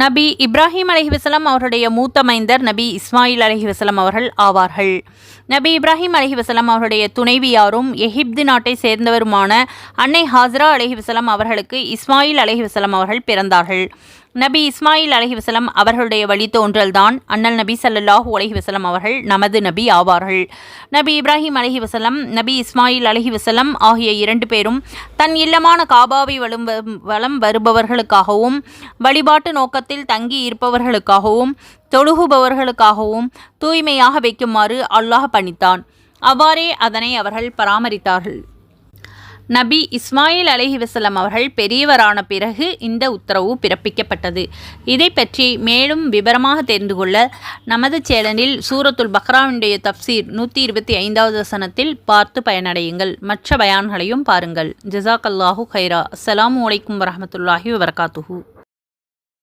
நபி இப்ராஹிம் அலஹிவசலம் அவருடைய மூத்த மைந்தர் நபி இஸ்மாயில் அலஹிவசலம் அவர்கள் ஆவார்கள். நபி இப்ராஹிம் அலஹிவசலம் அவருடைய துணைவியாரும் எகிப்து நாட்டை சேர்ந்தவருமான அன்னை ஹாஸ்ரா அலஹிவசலம் அவர்களுக்கு இஸ்மாயில் அலஹிவசலம் அவர்கள் பிறந்தார்கள். நபி இஸ்மாயில் அலஹிவசலம் அவர்களுடைய வழித்தோன்றல்தான் அண்ணல் நபி சல்லாஹூ அலஹிவசலம் அவர்கள் நமது நபி ஆவார்கள். நபி இப்ராஹிம் அலஹிவசலம் நபி இஸ்மாயில் அலஹிவசலம் ஆகிய இரண்டு பேரும் தன் இல்லமான காபாவை வலும் வளம் வருபவர்களுக்காகவும் வழிபாட்டு நோக்கத்தில் தங்கி இருப்பவர்களுக்காகவும் தொழுகுபவர்களுக்காகவும் தூய்மையாக வைக்குமாறு அல்லாஹ் பணித்தான். அவ்வாறே அதனை அவர்கள் பராமரித்தார்கள். நபி இஸ்மாயில் அலஹி வசலம் அவர்கள் பெரியவரான பிறகு இந்த உத்தரவு பிறப்பிக்கப்பட்டது. இதை பற்றி மேலும் விவரமாக தெரிந்து கொள்ள நமது சேனலில் சூரத்துல் பக்ராவினுடைய தப்சீர் நூற்றி இருபத்தி ஐந்தாவது வசனத்தில் பார்த்து பயனடையுங்கள். மற்ற பயான்களையும் பாருங்கள். ஜசாக் அல்லாஹூ ஹைரா அஸ்லாம் அலைக்கும் வரமத்துல்லாஹி வபரகாத்துஹு.